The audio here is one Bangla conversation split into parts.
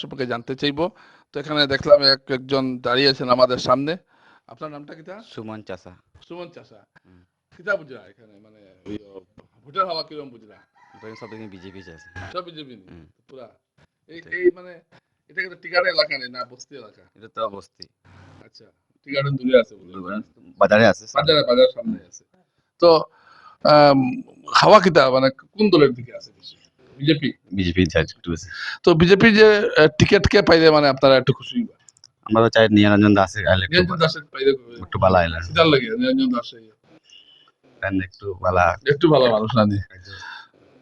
সম্পর্কে জানতে চাইব। তো এখানে দেখলাম এক একজন দাঁড়িয়ে আছেন আমাদের সামনে। আপনার নামটা কিতা সুমন চাষা সুমন চাষা কিতা এখানে? মানে ভোটের হাওয়া কিরম বুঝলা? সব বিজেপি চাষা সব বিজেপি পুরা। এই এই মানে এটা কিন্তু টিকাটা এলাকা নেই না বস্তি এলাকা? এটা তো বস্তি আচ্ছা টিকাটা দূরে আছে বাজারে আছে বাজারে বাজার সামনে আছে। তো হাওয়া কিতা মানে কোন দলের দিকে আছে বিজেপি? বিজেপি একটু বেশি। তো বিজেপি যে টিকিট কে পাইলে মানে আপনারা একটু খুশি? আমরা তো চাই নিরঞ্জন দাস আইলে নিরঞ্জন দাসের পাইলে একটু ভালো আইলে সিদার লাগে নিরঞ্জন দাস একটু ভালো একটু ভালো মানুষ না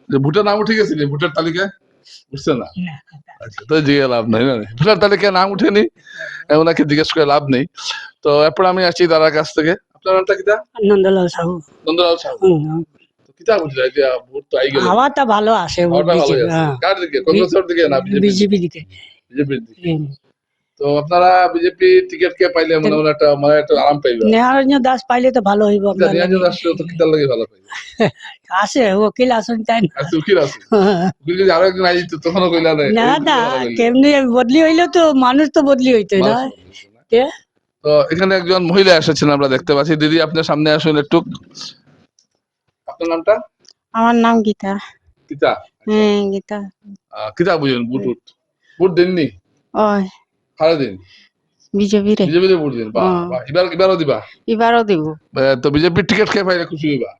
যে ভোটের নাম উঠে গেছিল ভোটের তালিকায়? না? আচ্ছা তো জিজ্ঞেস লাভ নাই না ভোটার তালিকায় নাম উঠেনি ওনাকে জিজ্ঞেস করে লাভ নেই। তো এরপর আমি আসছি দাদার কাছ থেকে। আপনার নামটা কিতা নন্দলাল সাহু। নন্দলাল সাহু। বুঝলা ভোট তো আই গেল। হাওয়াটা ভালো আসে আছে কার দিকে? কংগ্রেসের দিকে না বিজেপি দিকে? বিজেপির দিকে। তো আপনারা বিজেপি টিকিট কে পাইলে মনে হয় একটা মানে একটা আরাম পাইবে? নেহারঞ্জন দাস পাইলে তো ভালো হইব আপনার নিরঞ্জন দাস তো লাগে ভালো পাইবে? আছে উকিল আসুন তাই না। আচ্ছা উকিল আছে উকিল যদি আরও একজন আই যেত তখনও কইলা না না কেমনি বদলি হইলে তো মানুষ তো বদলি হইতো না? না? তো এখানে একজন মহিলা এসেছেন আমরা দেখতে পাচ্ছি। দিদি আপনার সামনে আসুন একটু। আপনার নামটা? আমার নাম গীতা। কিতা হ্যাঁ গীতা। কিতা বুঝেন বুট বুট দেননি ওই। সারা দিন? বিজেপি রে। বিজেপিতে বুট দিন? বাহ। এবার এবারও দিবা? এবারও দিব। তো বিজেপির টিকিট খেয়ে পাইলে খুশি হইবা?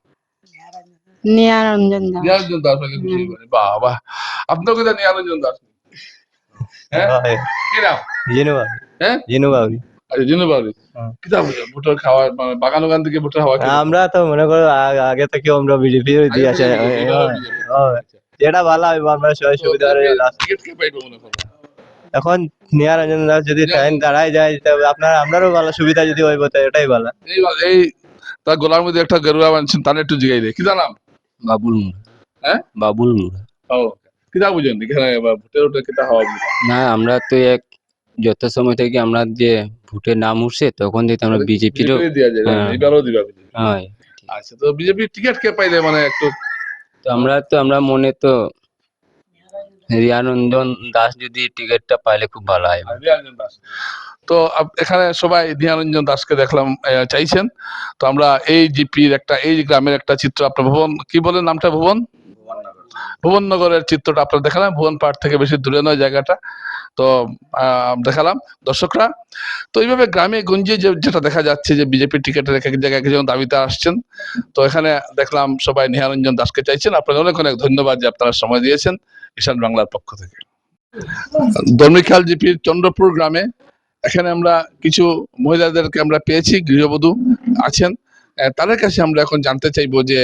নিয়ারঞ্জন দাস। নিরঞ্জন দাস পাইলে খুশি হইবা বাহ বাহ আপনার কিতা নিরঞ্জন দাস? হ্যাঁ? কি নাম? হ্যাঁ? জিনু হ্যাঁ। কিতা বুঝেন খাওয়া মানে বাগান থেকে হাওয়া আমরা তো মনে করো আগে থেকে আমরা বিজেপি দিয়ে BJP আচ্ছা। যেটা ভালো হইব আমরা সবাই সুবিধা এখন যদি টাইম দাঁড়ায় যায় তবে আপনার আপনারও ভালো সুবিধা যদি হইব তো এটাই ভালো। এই এই তার গলার মধ্যে একটা গেরুয়া বানছেন তার একটু জিগাই দে। কিতা নাম? বাবুল হ্যাঁ? বাবুল ও কিতা বুঝেন? এখানে বা ভোটের ওটা কিতা হওয়া বুঝেন? না আমরা তো এক যত সময় থেকে আমরা যে ভোটের নাম উঠছে তখন থেকে আমরা বিজেপিরও বিজেপি দিয়া যায় হ্যাঁ। এবারও দিবা বিজেপি আচ্ছা তো বিজেপি টিকিট কে পাইলে মানে একটু তো আমরা তো আমরা মনে তো রিয়ানন্দন দাস যদি টিকিটটা পাইলে খুব ভালো হয়। দাস। তো আপ- এখানে সবাই নিরঞ্জন দাসকে দেখলাম চাইছেন। তো আমরা এই জিপির একটা এই গ্রামের একটা চিত্র আপনার ভুবন কি বলেন নামটা ভুবন? ভুবননগরের চিত্রটা আপনারা দেখালাম ভুবন পাহাড় থেকে বেশি দূরে নয় জায়গাটা। তো দেখালাম দর্শকরা। তো এইভাবে গ্রামে গঞ্জে যেটা দেখা যাচ্ছে যে বিজেপি টিকিটের এক এক জায়গায় এক একজন দাবিতে আসছেন। তো এখানে দেখলাম সবাই নিহারঞ্জন দাসকে চাইছেন। আপনাদের অনেক অনেক ধন্যবাদ যে আপনারা সময় দিয়েছেন ঈশান বাংলার পক্ষ থেকে। ধর্মিখাল জিপির চন্দ্রপুর গ্রামে এখানে আমরা কিছু মহিলাদেরকে আমরা পেয়েছি, গৃহবধূ আছেন। তাদের কাছে আমরা এখন জানতে চাইব যে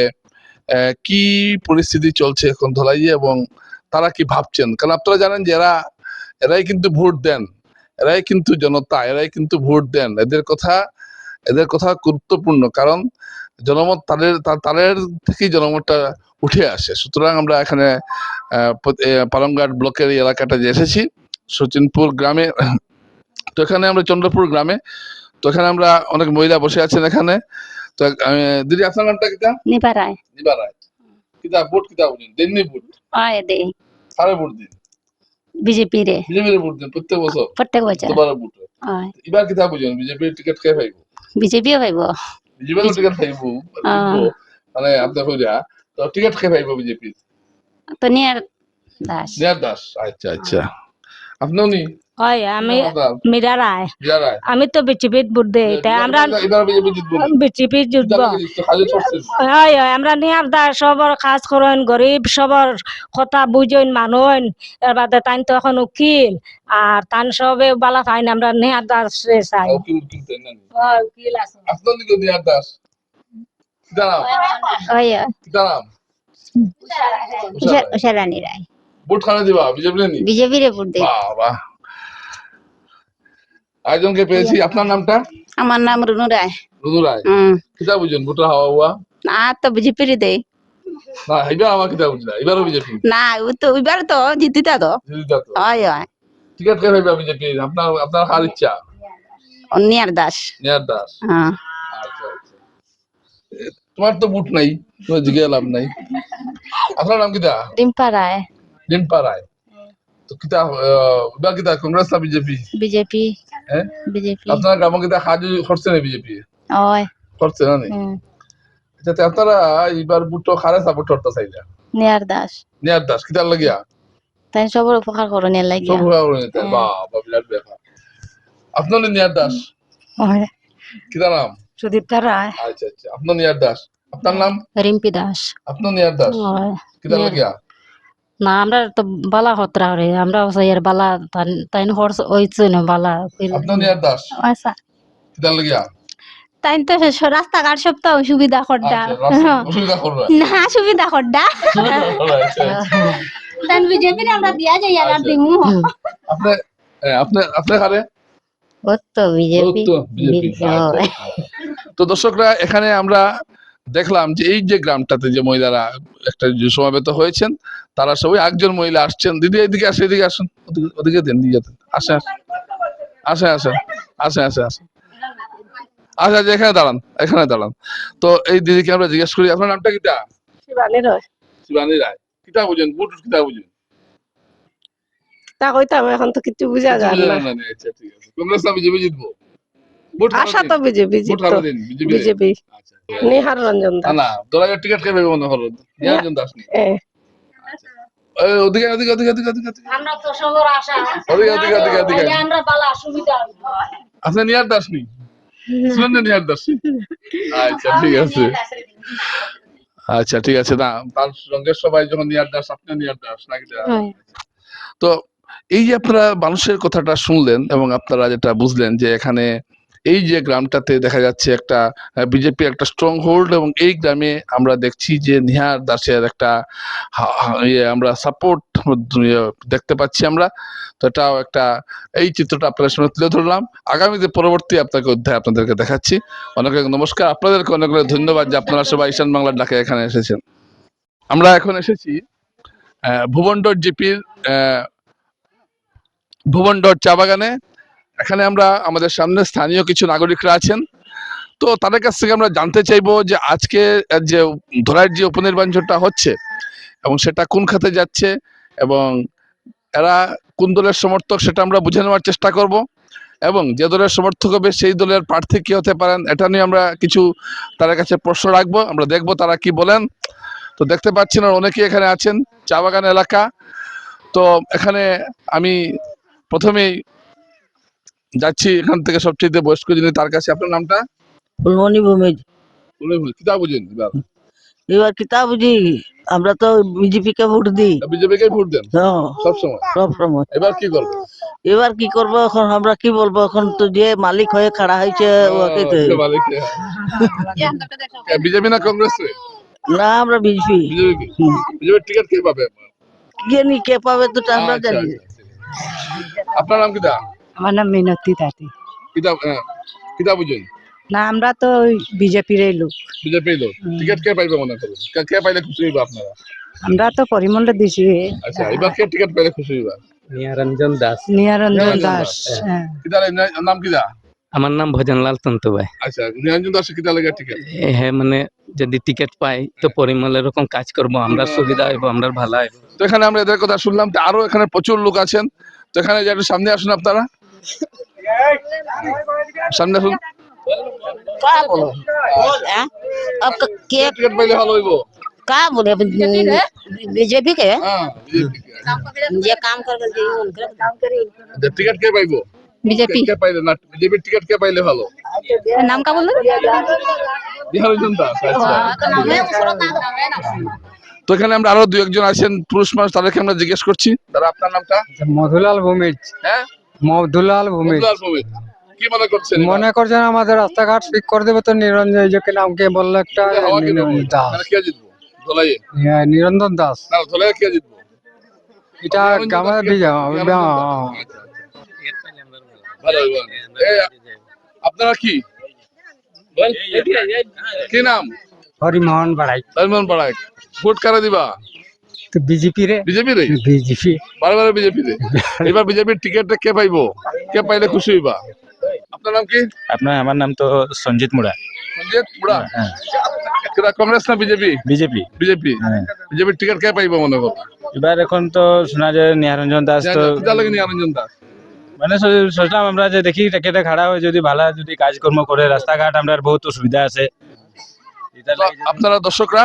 কি পরিস্থিতি চলছে এখন ধলাইয়ে এবং তারা কি ভাবছেন? কারণ আপনারা জানেন যে, এরা এরাই কিন্তু ভোট দেন এরাই কিন্তু জনতা এরাই কিন্তু ভোট দেন। এদের কথা এদের কথা গুরুত্বপূর্ণ কারণ জনমত তাদের তাদের থেকেই জনমতটা উঠে আসে। সুতরাং আমরা এখানে পালংঘাট ব্লকের এই এলাকাটা যে এসেছি সচিনপুর গ্রামে তো এখানে আমরা চন্দ্রপুর গ্রামে তো এখানে আমরা অনেক মহিলা বসে আছেন এখানে। তো দিদি আপনার নামটা কিতা নিপারায় দিবা রায়। কিতা ভোট কিতা বুঝেন দেননি ভোট? আয় দে। সারে ভোট দিন? বিজেপি রে। বিজেপি ভোট দিন প্রত্যেক বছর। প্রত্যেক বছর। তোমার ভোট এবার কিতা বুঝেন বিজেপির টিকিট কে পাইব? বিজেপি পাইব? বিজেপি টিকিট পাইব মানে আপনার কইরা তো টিকিট কে পাইব বিজেপির তো নিয়ার দাস। নিয়ার দাস আচ্ছা আচ্ছা। আপনিও নি হয় আমি মীরা রায় আমি তো বিজেপিত ভোট দেই এটা আমরা করছেন। হয় হয় আমরা নিয়ার দাস সবর কাজ করেন গরিব সবর কথা বুঝেন মানুন এর বাদে তাই তো এখন উকিল আর তান সবে বালা পাইন আমরা নিয়ার দাস চাই। উকিল আছে। উষারানী রায়। ভোট খানে দিবা বিজেপি নি? বিজেপি রে ভোট দেই। বাহ বাহ আরেকজনকে পেয়েছি আপনার নামটা? আমার নাম রুনু রায়। রুদু রায়। হুম। কিতা বুঝেন ভোটার হাওয়া হুয়া? না তো বিজেপি রে দেই। না এবার আমার কিতা বুঝলা এবারও বিজেপি। না ও তো এবার তো জিতিতা তো। জিতা তো। হয় হয়। টিকিট কে পাইবা বিজেপি আপনার আপনার হার ইচ্ছা? নিয়ার দাস। নিয়ার দাস। হ্যাঁ। আচ্ছা আচ্ছা। তোমার তো বুট নাই তোমার জিজ্ঞাসা লাভ নাই। আপনার নাম কিতা? ডিম্পা রায়। ডিম্পা রায় তো কিতা বা কিতা কংগ্রেস না বিজেপি বিজেপি হ্যাঁ বিজেপি আপনার গ্রামে কিতা সাহায্য করছে না বিজেপি ওই করছে না? আচ্ছা তো আপনারা এইবার বুটো খারে সাপোর্ট করতে চাইলা নিয়ার দাস নিয়ার দাস কিতার লাগিয়া তাই সবার উপকার করণীয় লাগিয়া সব হয়ে গেল তাই বাবা বিরাট ব্যাপার আপনার নিয়ার দাস কিতা নাম সুদীপ্তা রায় আচ্ছা আচ্ছা আপনার নিয়ার দাস আপনার নাম রিম্পি দাস আপনার নিয়ার দাস কিতার লাগিয়া না আমরা তো বালা হতরা রে আমরা ওসাইয়ের বালা তাই হর্স ওইছে না বালা আপনার নিয়ার দাস? আচ্ছা। কিতার লাগিয়া তাই তো রাস্তাঘাট সব তো সুবিধা করডা আচ্ছা রাস্তা অসুবিধা করবে না সুবিধা করডা তাই বিজেপি আমরা দিয়া যাই আর আচ্ছা। দিমু। আপনি আপনি আপনি খারে ও তো বিজেপি তো বিজেপি আচ্ছা। তো দর্শকরা এখানে আমরা দেখলাম যে এই যে গ্রামটাতে যে মহিলারা একটা যে সমাবেত হয়েছেন তারা সবাই একজন মহিলা আসছেন। দিদি এদিকে আসে এদিকে আসুন। ওদিকে- দেন দিকে দেন আসে আসে আসে আসে আসে আসে আচ্ছা আচ্ছা এখানে দাঁড়ান এখানে দাঁড়ান। তো এই দিদিকে আমরা জিজ্ঞেস করি আপনার নামটা কিটা? শিবানী রয়। শিবানী রায়। কিতা বুঝেন? বুট কিতা বুঝেন? তা কইতাম এখন তো কিছু বুঝা যায় না। না, না, আচ্ছা ঠিক আছে। কংগ্রেস বিজেপি জিতবো? আশা তো বিজেপি বিজেপি। আচ্ছা। নিহার রঞ্জন দাস। না দোলাইয়ের টিকিট কে পাবে মনে হলো। নিরঞ্জন দাস নি। ওদিকে ওদিকে ওদিকে ওদিকে ওদিকে ওদিকে। আমরা তো সবার আশা ওদিকে ওদিকে ওদিকে ওদিকে। আমরা বালা সুবিধা আপনি নিয়ার দাস নি? শুনেন না দাস আচ্ছা ঠিক আছে। আচ্ছা ঠিক আছে। না তার সঙ্গে সবাই যখন নিয়ার দাস আপনি নিয়ার দাস নাকি তো এই যে আপনারা মানুষের কথাটা শুনলেন এবং আপনারা যেটা বুঝলেন যে এখানে এই যে গ্রামটাতে দেখা যাচ্ছে একটা বিজেপি একটা স্ট্রং হোল্ড এবং এই গ্রামে আমরা দেখছি যে নিহার দাসের একটা ইয়ে আমরা সাপোর্ট দেখতে পাচ্ছি আমরা। তো এটাও একটা, এই চিত্রটা আপনাদের সামনে তুলে ধরলাম। আগামীতে পরবর্তী আপনাকে অধ্যায় আপনাদেরকে দেখাচ্ছি। অনেক অনেক নমস্কার। আপনাদেরকে অনেক অনেক ধন্যবাদ যে আপনারা সবাই ঈশান বাংলার ডাকে এখানে এসেছেন। আমরা এখন এসেছি ভুবন ডট জিপির ভুবন ডট চা বাগানে। এখানে আমরা আমাদের সামনে স্থানীয় কিছু নাগরিকরা আছেন। তো তাদের কাছ থেকে আমরা জানতে চাইব যে আজকে যে ধরার যে উপনির্বাচনটা হচ্ছে এবং সেটা কোন খাতে যাচ্ছে এবং এরা কোন দলের সমর্থক সেটা আমরা বুঝে নেওয়ার চেষ্টা করব এবং যে দলের সমর্থক হবে সেই দলের প্রার্থী কি হতে পারেন, এটা নিয়ে আমরা কিছু তাদের কাছে প্রশ্ন রাখব। আমরা দেখব তারা কি বলেন। তো দেখতে পাচ্ছেন আর অনেকেই এখানে আছেন, চা বাগান এলাকা। তো এখানে আমি প্রথমেই যাচ্ছি এখান থেকে সবচেয়ে বয়স্ক যিনি তার কাছে আপনার নামটা? ফুলমণি ভূমিজ কিতাব বুঝেন এবার? এবার কিতাব বুঝি আমরা তো বিজেপি কে ভোট দিই। বিজেপিকে ভোট দেন? হ্যাঁ, সব সময়? সব সময়। এবার কি করব? এবার কি করব এখন? আমরা কি বলব এখন? তো যে মালিক হয়ে খাড়া হয়েছে ওকে তো। বিজেপি না কংগ্রেস? না আমরা বিজেপি। বিজেপি টিকিট কে পাবে? জানি কে পাবে তো আমরা আচ্ছা, জানি। আচ্ছা, আচ্ছা। আপনার নাম কিতা আমার নাম মিনতি তাঁতি কিতাব কিতাব বুঝুন? না আমরা তো বিজেপির লোক। বিজেপি লোক। টিকিট কে পাইবে মনে করুন? কে- কে পাইলে খুশি হইবা আপনারা? আমরা তো পরিমণ্ডল দিছি। আচ্ছা এবার কে টিকিট পাইলে খুশি হইবা? নিরঞ্জন দাস। নিয়ারঞ্জন নিরঞ্জন দাস। হ্যাঁ। এই না- নাম কিতা? আমার নাম ভজনলাল তন্তু ভাই। আচ্ছা নিরঞ্জন দাস কিতা লাগে টিকিট? হ্যাঁ মানে যদি টিকিট পাই তো পরিমল এরকম কাজ করব আমরা সুবিধা হইব আমরা ভালো হইব। তো এখানে আমরা এদের কথা শুনলাম তো আরও এখানে প্রচুর লোক আছেন। তো এখানে যে একটু সামনে আসুন আপনারা। সামনে হ্যাঁ? কা বলো হ্যাঁ কে টিকিট পাইলে ভালো কা বলে? হ্যাঁ, বিজেপি কে? যে কাম কাম ইয়ে করে কে পাইবো? বিজেপি। কে পাইলে না বিজেপি কে পাইলে ভালো? নাম কা বিহার জনতা আচ্ছা, আচ্ছা। হ্যাঁ, তো এখানে আমরা আরও দু একজন আছেন পুরুষ মানুষ তাদেরকে আমরা জিজ্ঞেস করছি। তারা আপনার নামটা? মধুলাল ভৌমিক। হ্যাঁ? ভৌমিক। কি মনে করছেন মনে করছেন আমাদের রাস্তাঘাট ঠিক করে দেবে তো নিরঞ্জন যে নাম কে বলল একটা কে নিরঞ্জন দাস। মানে জিতবো? ধলাইয়ে? হ্যাঁ, নিরঞ্জন দাস। না ধলাইয়ে কে জিতবো? এটা আমাদের বিজয় নিরঞ্জন দাস। আচ্ছা, আচ্ছা। আপনারা কি? কি নাম? হরিমোহন বাড়াই। হরিমোহন বাড়াই। ভোট কারা দিবা? তো বিজেপি রে বিজেপি। রে বিজেপি বারে বারে বিজেপি রে এবার বিজেপির টিকিটটা কে পাইবো? কে পাইলে খুশি হইবা? আপনার নাম কি? আপনার আমার নাম তো সঞ্জিত মুড়া। সঞ্জিত মুড়া? কংগ্রেস না বিজেপি? বিজেপি। বিজেপি। হ্যাঁ। বিজেপির টিকিট কে পাইব মনে করো? এবার এখন তো শোনা যায় নিহারঞ্জন দাস তো নিরঞ্জন দাস। মানে সোচলাম আমরা যে দেখি টিকেটে খাড়া হয়ে যদি ভালো যদি কাজকর্ম করে রাস্তাঘাট আমরা বহুত সুবিধা আছে। আপনারা দর্শকরা?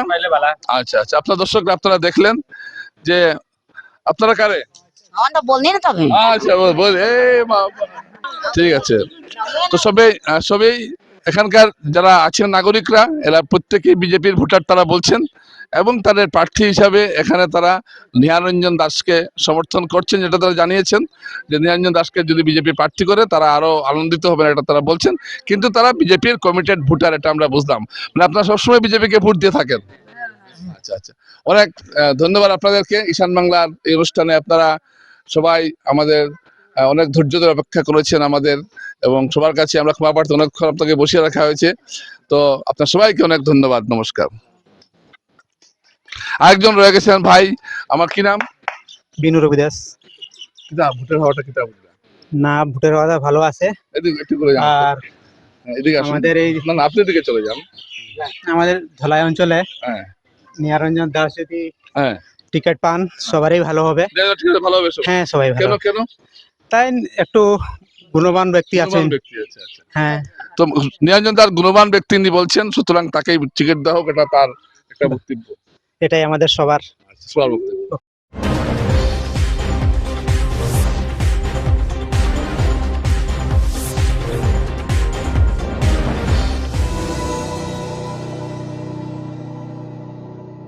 আচ্ছা আচ্ছা আপনার দর্শকরা আপনারা দেখলেন যে আপনারা কারে? আমরা বলনি না তবে। আচ্ছা বল বল এই বাবা। ঠিক আছে। তো সবেই সবাই এখানকার যারা আছেন নাগরিকরা এরা প্রত্যেকেই বিজেপির ভোটার তারা বলছেন এবং তাদের প্রার্থী হিসাবে এখানে তারা নিহারঞ্জন দাসকে সমর্থন করছেন, যেটা তারা জানিয়েছেন যে নিহারঞ্জন দাসকে যদি বিজেপি প্রার্থী করে, তারা আরও আনন্দিত হবেন এটা তারা বলছেন। কিন্তু তারা বিজেপির কমিটেড ভোটার, এটা আমরা বুঝলাম। মানে আপনারা সবসময় বিজেপিকে ভোট দিয়ে থাকেন। আচ্ছা আচ্ছা। অনেক ধন্যবাদ আপনাদেরকে। ঈশান বাংলার এই অনুষ্ঠানে আপনারা সবাই আমাদের অনেক ধৈর্য ধরে অপেক্ষা করেছেন আমাদের এবং সবার কাছে আমরা ক্ষমা প্রার্থী অনেকক্ষণ আপনাকে বসিয়ে রাখা হয়েছে। তো আপনার সবাইকে অনেক ধন্যবাদ। নমস্কার। আরেকজন রয়ে গেছেন ভাই আমার কি নাম? বিনু রবি দাস কিতাব ভোটের হওয়াটা কিতাব না ভোটের কথা ভালো আছে। এদিকে একটু করে আর এদিকে আসুন। আমাদের এই না আপনি এদিকে চলে যান। আমাদের ধলাই অঞ্চলে হ্যাঁ। নিহারঞ্জন দাস যদি হ্যাঁ। টিকিট পান সবারই ভালো হবে। ভালো হবে হ্যাঁ সবাই কেন ভালো। কেন তাই একটু গুণবান ব্যক্তি আছেন। ব্যক্তি আছে আচ্ছা। হ্যাঁ। তো নিরঞ্জন তার গুণবান ব্যক্তি বলছেন সুতরাং তাকেই টিকিট দেওয়া হোক এটা তার একটা বক্তব্য। এটাই আমাদের সবার সবার বক্তব্য